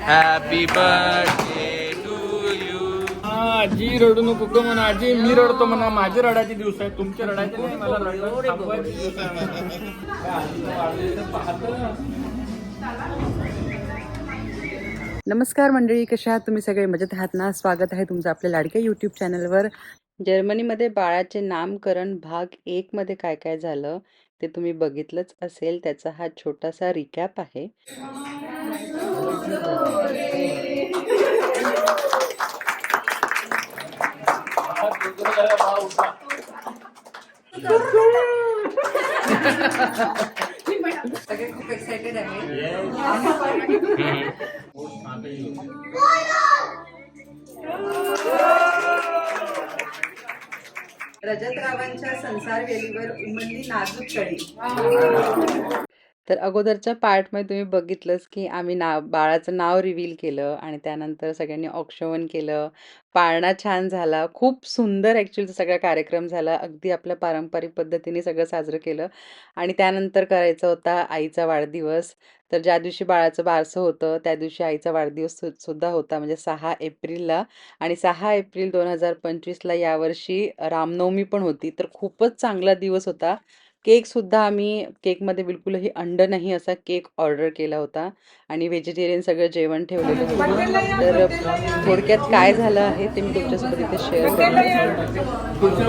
Happy birthday to you आजी रडू नको गं म्हणा आजी मी रडतो म्हणा माझे रडायचे दिवस आहे तुमचे रडायचे नाही मला रडणं थांबवायचे दिवस आहे म्हणा. काय आजीचा वाढदिवस पाहतं नमस्कार मंडळी कशा आहात तुम्ही सगळे? मजेत आहात ना? स्वागत आहे तुमचं आपल्या लाडक्या यूट्यूब चॅनलवर जर्मनीमध्ये बाळाचे नामकरण भाग एक मध्ये काय काय झालं ते तुम्ही बघितलंच असेल त्याचा हा छोटासा रिकॅप आहे. सगळे खूप एक्साइटेड आहे रजतरावांच्या संसार वेलीवर उमलली नाजूक कडी. तर अगोदरच्या पार्टमध्ये तुम्ही बघितलंच की आम्ही ना बाळाचं नाव रिव्हील केलं आणि त्यानंतर सगळ्यांनी औक्षवण केलं. पाळणा छान झाला. खूप सुंदर ॲक्च्युली सगळा कार्यक्रम झाला. अगदी आपल्या पारंपरिक पद्धतीने सगळं साजरं केलं. आणि त्यानंतर करायचा होता आईचा वाढदिवस. तर ज्या दिवशी बाळाचं बारसं होतं त्या दिवशी आईचा वाढदिवस सु सुद्धा होता म्हणजे सहा एप्रिलला. आणि सहा एप्रिल दोन हजार पंचवीसला यावर्षी रामनवमी पण होती. तर खूपच चांगला दिवस होता. केकसुद्धा आम्ही केकमध्ये बिलकुलही अंड नाही असा केक ऑर्डर केला होता आणि व्हेजिटेरियन सगळं जेवण ठेवलेलं होतं. तर थोडक्यात काय झालं आहे ते मी तुमच्यासोबत इथे शेअर करते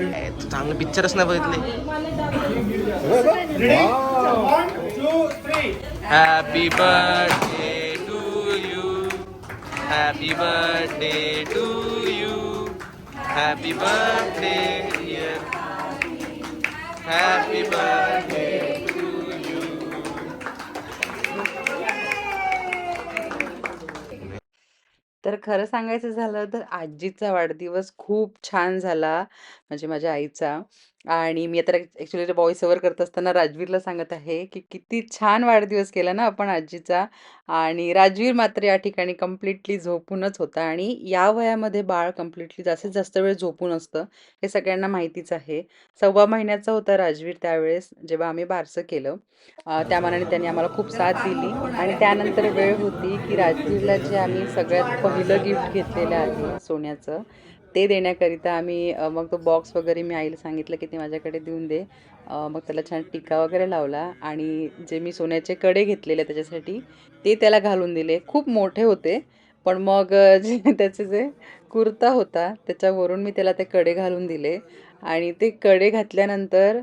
मेट चांगलं पिक्चरच नाही बघितले happy birthday to you happy birthday to you happy birthday happy birthday तर खरं सांगायचं झालं तर आजीचा वाढदिवस खूप छान झाला म्हणजे माझ्या आईचा. आणि मी आता ॲक्च्युली व्हॉइस ओव्हर करत असताना राजवीरला सांगत आहे की किती छान वाढदिवस केला ना आपण आजीचा. आणि राजवीर मात्र या ठिकाणी कम्प्लिटली झोपूनच होता आणि या वयामध्ये बाळ कम्प्लिटली जास्तीत जास्त वेळ झोपून असतं हे सगळ्यांना माहितीच आहे. सव्वा महिन्याचा होता राजवीर त्यावेळेस जेव्हा आम्ही बारसं केलं. त्यामानाने त्या त्यांनी आम्हाला खूप साथ दिली आणि त्यानंतर वेळ होती की राजवीरला जे आम्ही सगळ्यात पहिलं गिफ्ट घेतलेलं आहे सोन्याचं ते देण्याकरिता आम्ही मग तो बॉक्स वगैरे मी आईला सांगितलं की ते माझ्याकडे देऊन दे. मग त्याला छान टिका वगैरे लावला आणि जे मी सोन्याचे कडे घेतलेले त्याच्यासाठी ते त्याला घालून दिले. खूप मोठे होते पण मग जे त्याचे जे कुर्ता होता त्याच्यावरून मी त्याला ते कडे घालून दिले. आणि ते कडे घातल्यानंतर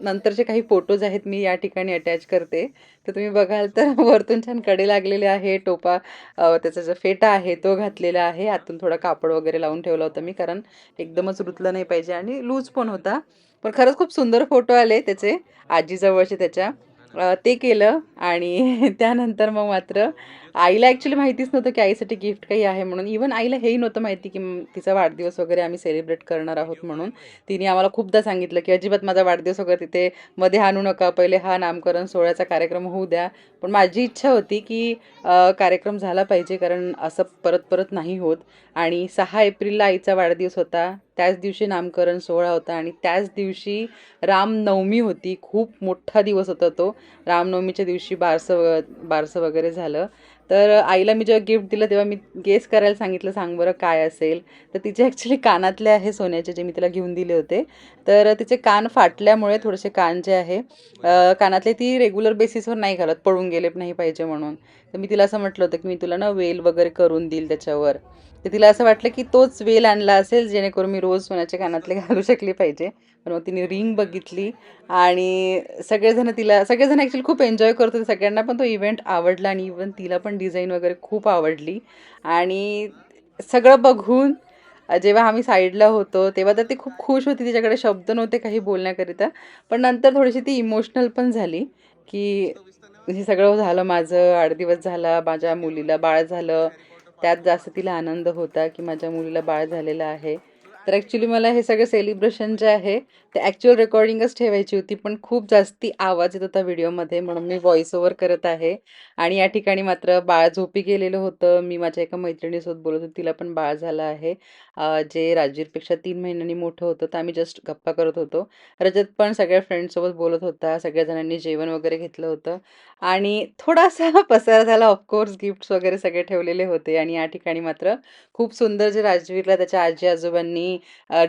नंतरचे काही फोटोज आहेत मी या ठिकाणी अटॅच करते. तर तुम्ही बघाल तर वरतून छानकडे लागलेले आहे टोपा त्याचा जो फेटा आहे तो घातलेला आहे. आतून थोडा कापड वगैरे लावून ठेवला होता मी कारण एकदमच रुतलं नाही पाहिजे आणि लूज पण होता. पण खरंच खूप सुंदर फोटो आले त्याचे आजीजवळचे त्याच्या. ते केलं आणि त्यानंतर मग मात्र आईला ॲक्च्युली माहितीच नव्हतं की आईसाठी गिफ्ट काही आहे म्हणून. इवन आईला हेही नव्हतं माहिती की तिचा वाढदिवस वगैरे आम्ही सेलिब्रेट करणार आहोत म्हणून. तिने आम्हाला खूपदा सांगितलं की अजिबात माझा वाढदिवस वगैरे तिथे मध्ये आणू नका. पहिले हा नामकरण सोहळ्याचा कार्यक्रम होऊ द्या. पण माझी इच्छा होती की कार्यक्रम झाला पाहिजे कारण असं परत परत नाही होत. आणि सहा एप्रिलला आईचा वाढदिवस होता. त्याच दिवशी नामकरण सोहळा होता आणि त्याच दिवशी रामनवमी होती. खूप मोठा दिवस होता तो. रामनवमीच्या दिवशी बारसं व- बारसं वगैरे झालं. तर आईला मी जेव्हा गिफ्ट दिलं तेव्हा मी गेस करायला सांगितलं सांग बरं काय असेल? तर तिचे ॲक्च्युली कानातले आहे सोन्याचे जे मी तिला घेऊन दिले होते. तर तिचे कान फाटल्यामुळे थोडेसे कान जे आहे कानातले ती रेग्युलर बेसिसवर नाही घालत पडून गेले नाही पाहिजे म्हणून. तर मी तिला असं म्हटलं होतं की मी तुला ना वेल वगैरे करून देईल त्याच्यावर. तर तिला असं वाटलं की तोच वेल आणला असेल जेणेकरून मी रोज सोन्याच्या कानातले घालू शकली पाहिजे. पण मग तिने रिंग बघितली आणि सगळेजण तिला सगळेजण ॲक्च्युली खूप एन्जॉय करत होते. सगळ्यांना पण तो इव्हेंट आवडला आणि इवन तिला पण डिझाईन वगैरे खूप आवडली. आणि सगळं बघून जेव्हा आम्ही साईडला होतो तेव्हा तर ती खूप खुश होती. तिच्याकडे शब्द नव्हते काही बोलण्याकरिता. पण नंतर थोडीशी ती इमोशनल पण झाली की हे सगळं झालं माझं आठ दिवस झाला माझ्या मुलीला बाळ झालं. त्यात जास्त तिला आनंद होता की माझ्या मुलीला बाळ झालेलं आहे. तर ॲक्च्युली मला हे सगळं सेलिब्रेशन जे आहे ते ॲक्च्युअल रेकॉर्डिंगच ठेवायची होती पण खूप जास्ती आवाज येत होता व्हिडिओमध्ये म्हणून मी व्हॉइस ओव्हर करत आहे. आणि या ठिकाणी मात्र बाळ झोपी गेलेलं होतं. मी माझ्या एका मैत्रिणीसोबत बोलत होते तिला पण बाळ झालं आहे. जे राजवीरपेक्षा तीन महिन्यांनी मोठं होतं तर आम्ही जस्ट गप्पा करत होतो. रजत पण सगळ्या फ्रेंडसोबत बोलत होता सगळ्या जणांनी जेवण वगैरे घेतलं होतं. आणि थोडासा पसारा झाला ऑफकोर्स गिफ्ट्स वगैरे सगळे ठेवलेले होते. आणि या ठिकाणी मात्र खूप सुंदर जे राजवीरला त्याच्या आजी आजोबांनी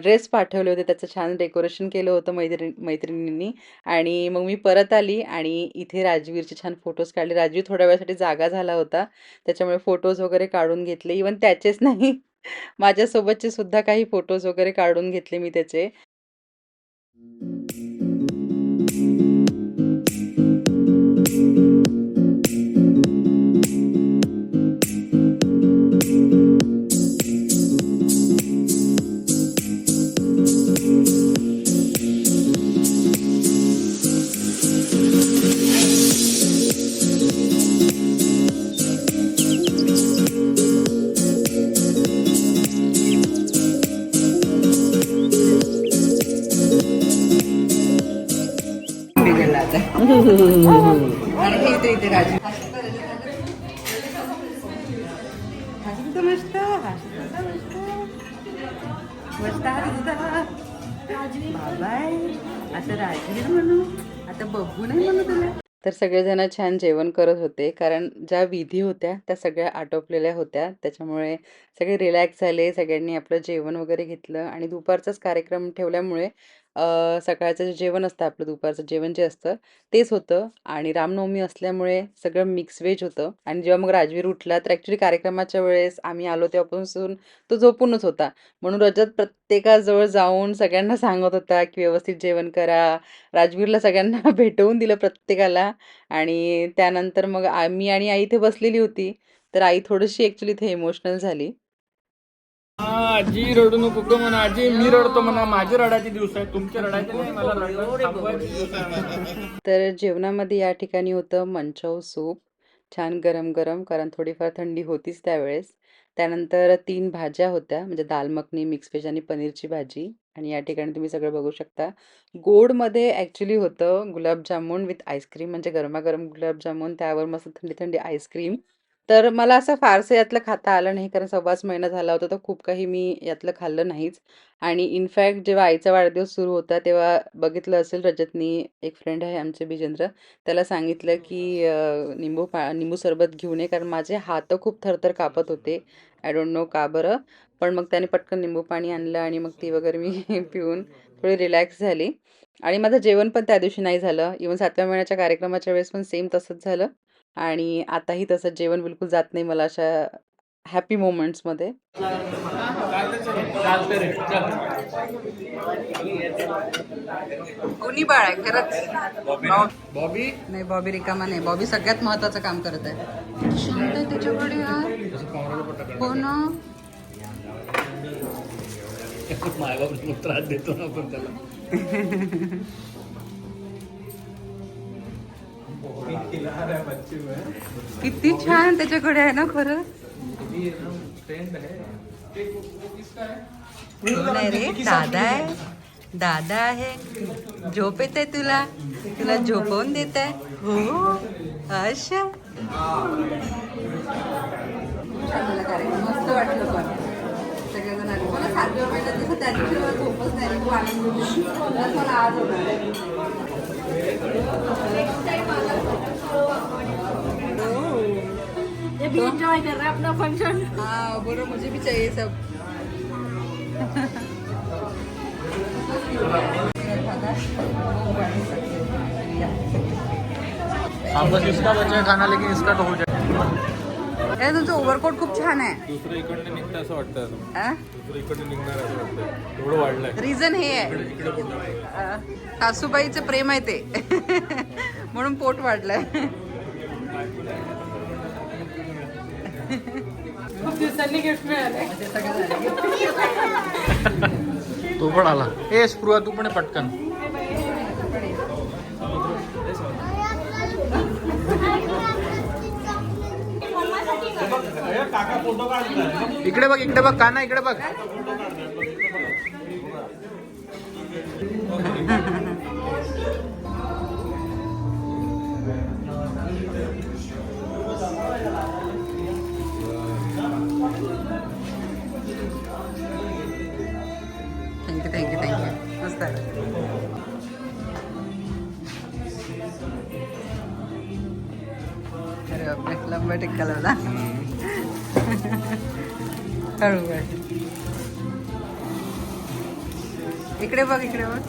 ड्रेस पाठवले होते. त्याचं छान डेकोरेशन केलं होतं मैत्रिणी मैत्रिणींनी. आणि मग मी परत आली आणि इथे राजवीरचे छान फोटोज काढले. राजवीर थोड्या वेळासाठी जागा झाला होता. त्याच्यामुळे फोटोज वगैरे काढून घेतले. इवन त्याचेच नाही. माझ्यासोबतचे सुद्धा काही फोटोज वगैरे काढून घेतले मी त्याचे. नाही तुला तर सगळेजण छान जेवण करत होते कारण ज्या विधी होत्या त्या सगळ्या आटोपलेल्या होत्या. त्याच्यामुळे सगळे रिलॅक्स झाले सगळ्यांनी आपलं जेवण वगैरे घेतलं आणि दुपारचाच कार्यक्रम ठेवल्यामुळे अ, सकाळचं जे जेवण असतं आपलं दुपारचं जेवण जे असतं तेच होतं. आणि रामनवमी असल्यामुळे सगळं मिक्स व्हेज होतं. आणि जेव्हा मग राजवीर उठला तर ॲक्च्युली कार्यक्रमाच्या वेळेस आम्ही आलो तेव्हापासून तो झोपूनच होता. म्हणून रजत प्रत्येकाजवळ जाऊन सगळ्यांना सांगत होता की व्यवस्थित जेवण करा. राजवीरला सगळ्यांना भेटवून दिलं प्रत्येकाला. आणि त्यानंतर मग आम्ही आणि आई इथे बसलेली होती. तर आई थोडीशी ॲक्च्युली इथे इमोशनल झाली. आजी रडू नको ग म्हणा आजी. मी रडतो म्हणा. माझे रडायचे दिवस आहे तुमचे रडायचे नाही मला थांबवायचे दिवस आहे तर जेवणामध्ये या ठिकाणी होतं मंचव सूप. छान गरम गरम कारण थोडीफार थंडी होतीच त्यावेळेस. त्यानंतर तीन भाज्या होत्या म्हणजे दाल मखनी मिक्स व्हेज आणि पनीरची भाजी. आणि या ठिकाणी तुम्ही सगळं बघू शकता. गोडमध्ये ॲक्च्युली होतं गुलाबजामुन विथ आईस्क्रीम म्हणजे गरमागरम गुलाबजामुन त्यावर मस्त थंडी थंडी आईस्क्रीम तर मला असं फारसं यातलं खाता आलं नाही कारण सव्वाच महिना झाला होता तर खूप काही मी यातलं खाल्लं नाहीच. आणि इनफॅक्ट जेव्हा आईचा वाढदिवस सुरू होता तेव्हा बघितलं असेल रजतनी एक फ्रेंड आहे आमचे बिजेंद्र त्याला सांगितलं की अ, निंबू पा निंबू सरबत घेऊन ये कारण माझे हात खूप थरथर कापत होते. आय डोंट नो का बरं. पण मग त्याने पटकन निंबू पाणी आणलं आणि मग ती वगैरे मी पिऊन थोडी रिलॅक्स झाली. आणि माझं जेवण पण त्या दिवशी नाही झालं. इवन सातव्या महिन्याच्या कार्यक्रमाच्या वेळेस पण सेम तसंच झालं. आणि आताही तसं जेवण बिलकुल जात नाही मला अशा हॅपी मोमेंट्समध्ये कोणी बाळ आहे? खरंच. बॉबी. नाही बॉबी रिकामा नाही. बॉबी सगळ्यात महत्वाचं काम करत आहे. शांत आहे त्याच्याकडे यार. हो ना. त्रास देतो ना आपण त्याला. किती छान त्याच्याकडे आहे ना खरं. नाही रे दादा आहे. दादा आहे. झोप येत आहे तुला? तुला झोपवून देत. आहे हो. अच्छा. मस्त वाटलं पण सगळेजण आले मला त्या दिवशी मला झोपच नाही खूप आनंद होता. प्लस मला आज होणार एंजॉय कर रहे हैं अपना फंक्शन हाँ बोलो मुझे भी चाहिए सब. अब बस इसका बचा खाना लेकिन इसका तो हो जाए। तुमचं ओव्हरकोट खूप छान आहे. दुसरं इकडनं निघतं असं वाटतं? दुसरं इकडनं निघणार असं वाटतं एवढं वाढलंय. रिझन हे आहे. इकडे अ, सासूबाईचं प्रेम आहे ते. म्हणून पोट वाढलंय. खूप दिवसांनी गिफ्ट मिळाले. तो पण आला. ए स्पृहा तू पण आहे पटकन. इकडे बघ इकडे बघ काना इकडे बघ. लंबा टिक्का लावला हळू इकडे बघ इकडे बघ.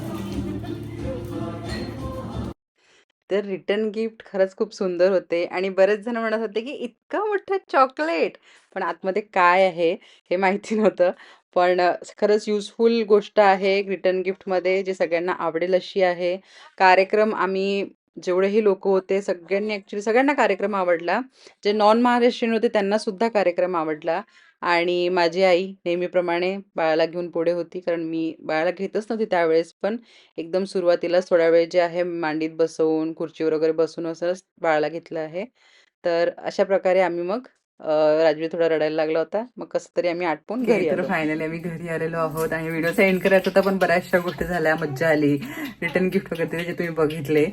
तर रिटर्न गिफ्ट खरंच खूप सुंदर होते आणि बरेच जण म्हणत होते की इतकं मोठं चॉकलेट पण आतमध्ये काय आहे हे माहिती नव्हतं. पण खरंच युजफुल गोष्ट आहे रिटर्न गिफ्टमध्ये जे सगळ्यांना आवडेल अशी आहे. कार्यक्रम आम्ही जेवढेही लोक होते सगळ्यांनी ॲक्च्युली सगळ्यांना कार्यक्रम आवडला. जे नॉन महाराष्ट्रीयन होते त्यांना सुद्धा कार्यक्रम आवडला. आणि माझी आई नेहमीप्रमाणे बाळाला घेऊन पुढे होती कारण मी बाळाला घेतच नव्हती त्यावेळेस. पण एकदम सुरुवातीलाच थोडा वेळ जे आहे मांडीत बसवून खुर्चीवर वगैरे बसून असंच बाळाला घेतलं आहे. तर अशा प्रकारे आम्ही मग अ, राजवीर थोडा रडायला लागला होता. मग कसं तरी आम्ही आटपून घरी तर फायनली आम्ही घरी आलेलो आहोत आणि व्हिडिओ सेंड करायचा होता पण बऱ्याचशा गोष्टी झाल्या मज्जा आली. रिटर्न गिफ्ट वगैरे जे तुम्ही बघितले.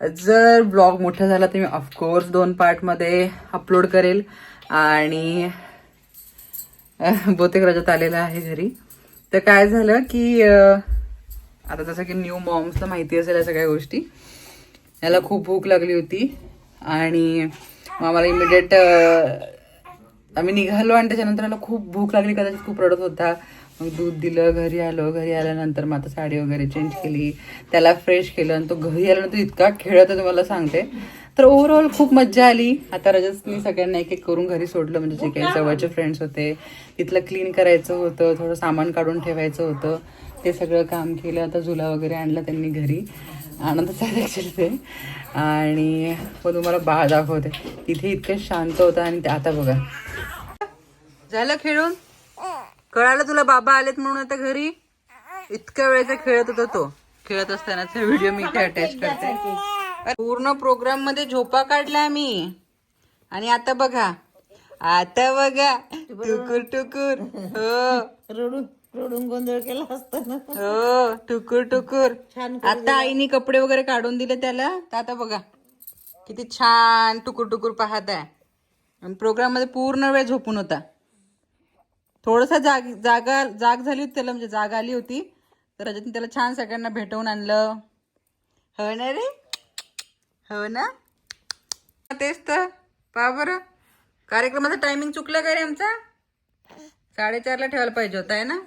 जर ब्लॉग मोठा झाला तर मी ऑफकोर्स दोन पार्टमध्ये अपलोड करेल. आणि बहुतेक राज्यात आलेला आहे घरी. तर काय झालं की आता जसं की न्यू मॉम्सला माहिती असेल या सगळ्या गोष्टी. याला खूप भूक लागली होती. आणि मग आम्हाला इमिडिएट आम्ही निघालो आणि त्याच्यानंतर मला खूप भूक लागली. कदाचित खूप रडत होता. मग दूध दिलं घरी आलो घरी आल्यानंतर मग आता साडी वगैरे चेंज केली. त्याला फ्रेश केलं आणि तो घरी आल्यानंतर इतका खेळत आहे तुम्हाला सांगते. तर ओव्हरऑल खूप मज्जा आली. आता रजतनी सगळ्यांना एक एक करून घरी सोडलं म्हणजे जे काही जवळचे फ्रेंड्स होते. तिथलं क्लीन करायचं होतं थोडं सामान काढून ठेवायचं होतं. ते सगळं काम केलं. आता झुला वगैरे आणला त्यांनी घरी. आनंदाचा ॲक्च्युली ते आणि मग तुम्हाला बाळ दाखवते. तिथे इतकं शांत होतं आणि ते आता बघा. झालं खेळून? कळालं तुला बाबा आलेत म्हणून आता घरी? इतक्या वेळेचा खेळत होता तो. खेळत असतानाचा व्हिडिओ मी इथे अटॅच करते. पूर्ण प्रोग्राममध्ये झोपा काढला मी. आणि आता बघा. आता बघा. टुकुर टुकुर. हो. रडून रडून गोंधळ केला असताना. हो. टुकुर टुकुर. आता आईने कपडे वगैरे काढून दिले त्याला. तर आता बघा. किती छान टुकुर टुकुर पाहत आहे आणि प्रोग्राममध्ये पूर्ण वेळ झोपून होता. थोडासा जाग जागा जाग झाली होती त्याला म्हणजे जाग आली होती. तर रजतने त्याला छान सगळ्यांना भेटवून आणलं. हो ना रे? हो ना? तेच तर. पहा बरं. कार्यक्रमाचा टायमिंग चुकला का रे आमचा? साडेचारला ठेवायला पाहिजे होता आहे ना?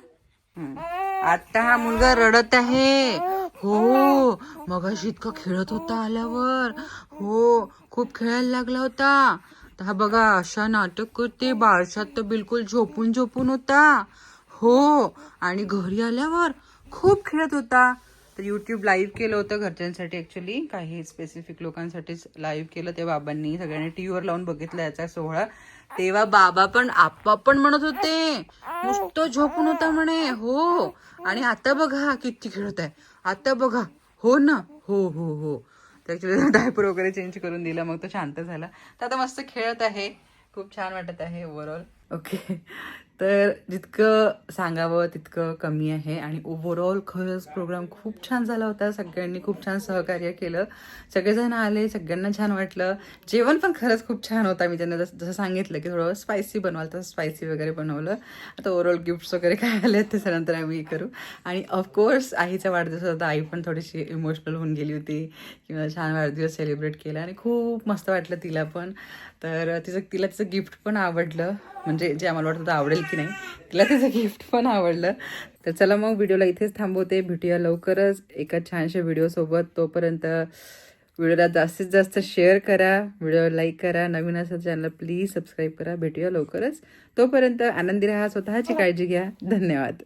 आता हा मुलगा रडत आहे. हो. मग इतका खेळत होता आल्यावर. हो. खूप खेळायला लागला होता. तर हा बघा अशा नाटक करते. बाळशात तर बिलकुल झोपून झोपून होता. हो आणि घरी आल्यावर खूप खेळत होता. तर युट्यूब लाईव्ह केलं होतं घरच्यांसाठी ऍक्च्युली काही स्पेसिफिक लोकांसाठीच लाईव्ह केलं ते बाबांनी. सगळ्यांनी टीव्हीवर लावून बघितलं याचा सोहळा. तेव्हा बाबा पण आप्पा पण म्हणत होते. नुसतं झोपून होता म्हणे. हो. आणि आता बघा किती खेळत आहे. आता बघा. हो ना. हो हो हो. ऍक्च्युली डायपर वगैरे चेंज करून दिला मग तो शांत झाला. तर आता मस्त खेळत आहे. खूप छान वाटत आहे ओव्हरऑल ओके तर जितकं सांगावं तितकं कमी आहे. आणि ओव्हरऑल खरंच प्रोग्राम खूप छान झाला होता. सगळ्यांनी खूप छान सहकार्य केलं. सगळेजण आले सगळ्यांना छान वाटलं. जेवण पण खरंच खूप छान होता. मी त्यांना जसं जसं सांगितलं की थोडं स्पायसी बनवाल तसं स्पायसी वगैरे बनवलं. आता ओव्हरऑल गिफ्ट्स वगैरे काय आले त्याच्यानंतर आम्ही हे करू. आणि ऑफकोर्स आईचा वाढदिवस होता आई पण थोडीशी इमोशनल होऊन गेली होती. किंवा छान वाढदिवस सेलिब्रेट केला. आणि खूप मस्त वाटलं तिला पण. तर तिचं तिला तिचं गिफ्ट पण आवडलं. म्हणजे जे आम्हाला वाटतं आवडेल की नाही तिला तिचं गिफ्ट पण आवडलं. तर चला मग व्हिडिओला इथेच थांबवते. भेटूया लवकरच एका छानशा व्हिडिओसोबत तोपर्यंत व्हिडिओला जास्तीत जास्त शेअर करा व्हिडिओ लाईक करा. नवीन असेल चॅनल प्लीज सबस्क्राईब करा. भेटूया लवकरच. तोपर्यंत आनंदी राहा स्वतःची काळजी घ्या. धन्यवाद.